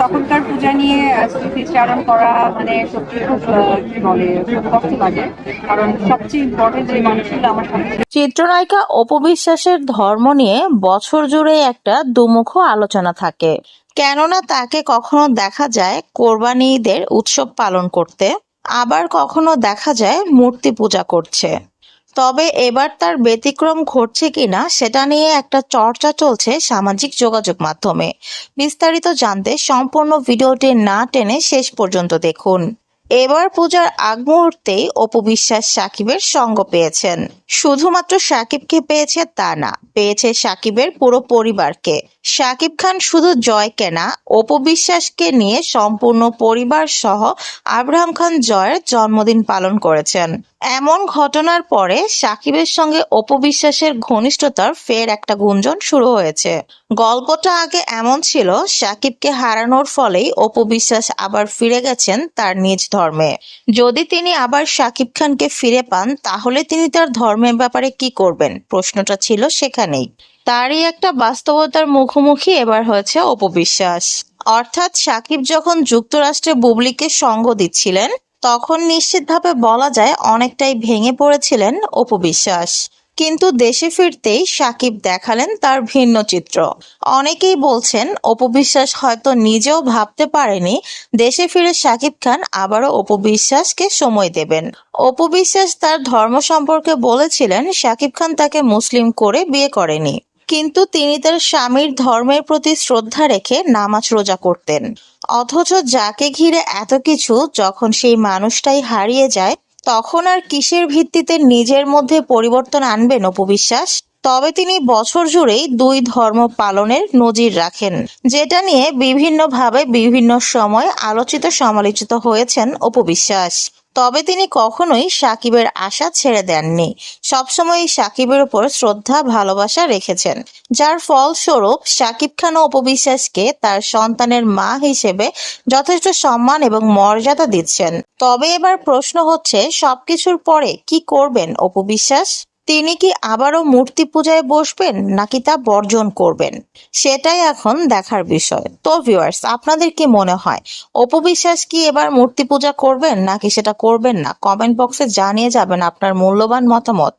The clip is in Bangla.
তখনকার পূজা নিয়ে স্মৃতিচারণ করা মানে সত্যি খুব কি বলে কষ্ট লাগে। কারণ সবচেয়ে ইম্পর্টেন্ট যে মানুষগুলো আমার সাথে চিত্রনায়িকা অপবিশ্বাসের ধর্ম নিয়ে বছর জুড়ে একটা দুমুখ আলোচনা থাকে। কেননা তাকে কখনো দেখা যায় কোরবানি উৎসব পালন করতে, আবার কখনো দেখা যায় মূর্তি পূজা করছে। তবে এবার তার ব্যতিক্রম ঘটছে কিনা সেটা নিয়ে একটা চর্চা চলছে সামাজিক যোগাযোগ মাধ্যমে। বিস্তারিত জানতে সম্পূর্ণ ভিডিওটি না টেনে শেষ পর্যন্ত দেখুন। এবার পূজার আগ মুহূর্তেই অপবিশ্বাস সাকিবের সঙ্গ পেয়েছেন। শুধুমাত্র সাকিবকে পেয়েছে তা না, পেয়েছে সাকিবের পুরো পরিবারকে। সাকিব খান শুধু জয়কে না অপবিশ্বাসকে নিয়ে সম্পূর্ণ পরিবার সহ আব্রাহাম খান জয়ের জন্মদিন পালন করেছেন। এমন ঘটনার পরে সাকিবের সঙ্গে অপবিশ্বাসের ঘনিষ্ঠতার ফের একটা গুঞ্জন শুরু হয়েছে। গল্পটা আগে এমন ছিল, সাকিবকে হারানোর ফলেই অপবিশ্বাস আবার ফিরে গেছেন তার নিজ ধর্মে। যদি তিনি আবার সাকিব খানকে ফিরে পান, তাহলে তিনি তার ধর্মের ব্যাপারে কি করবেন? প্রশ্নটা ছিল সেখানেই। তারই একটা বাস্তবতার মুখোমুখি এবার হয়েছে অপবিশ্বাস অর্থাৎ সাকিব যখন যুক্তরাষ্ট্রে বুবলিকে সঙ্গ দিচ্ছিলেন, তখন নিশ্চিতভাবে বলা যায় অনেকটাই ভেঙে পড়েছিলেন অপবিশ্বাস কিন্তু দেশে ফিরতেই সাকিব দেখালেন তার ভিন্ন চিত্র। অনেকেই বলছেন অপবিশ্বাস হয়তো নিজেও ভাবতে পারেনি দেশে ফিরে সাকিব খান আবারও অপবিশ্বাসকে সময় দেবেন। অপবিশ্বাস তার ধর্ম সম্পর্কে বলেছিলেন, সাকিব খান তাকে মুসলিম করে বিয়ে করেনি। কিন্তু তিনি তার স্বামীর ধর্মের প্রতি শ্রদ্ধা রেখে নামাজ রোজা করতেন। অথচ যাকে ঘিরে এত কিছু, যখন সেই মানুষটাই হারিয়ে যায় তখন আর কিসের ভিত্তিতে নিজের মধ্যে পরিবর্তন আনবেন অপবিশ্বাস তবে তিনি বছর জুড়েই দুই ধর্ম পালনের নজির রাখেন, যেটা নিয়ে বিভিন্নভাবে বিভিন্ন সময় আলোচিত সমালোচিত হয়েছেন অপবিশ্বাস তবে তিনি কখনোই সাকিবের আশা ছেড়ে দেননি। সবসময় সাকিবের উপর শ্রদ্ধা, ভালোবাসা রেখেছেন। যার ফলস্বরূপ সাকিব খান ও অপবিশ্বাসকে তার সন্তানের মা হিসেবে যথেষ্ট সম্মান এবং মর্যাদা দিচ্ছেন। তবে এবার প্রশ্ন হচ্ছে, সবকিছুর পরে কি করবেন অপবিশ্বাস? তিনি কি আবারও মূর্তি পূজায় বসবেন নাকি তা বর্জন করবেন? সেটাই এখন দেখার বিষয়। তো ভিউয়ার্স আপনাদের কি মনে হয় অপবিশ্বাস কি এবার মূর্তি পূজা করবেন নাকি সেটা করবেন না? কমেন্ট বক্সে জানিয়ে যাবেন আপনার মূল্যবান মতামত।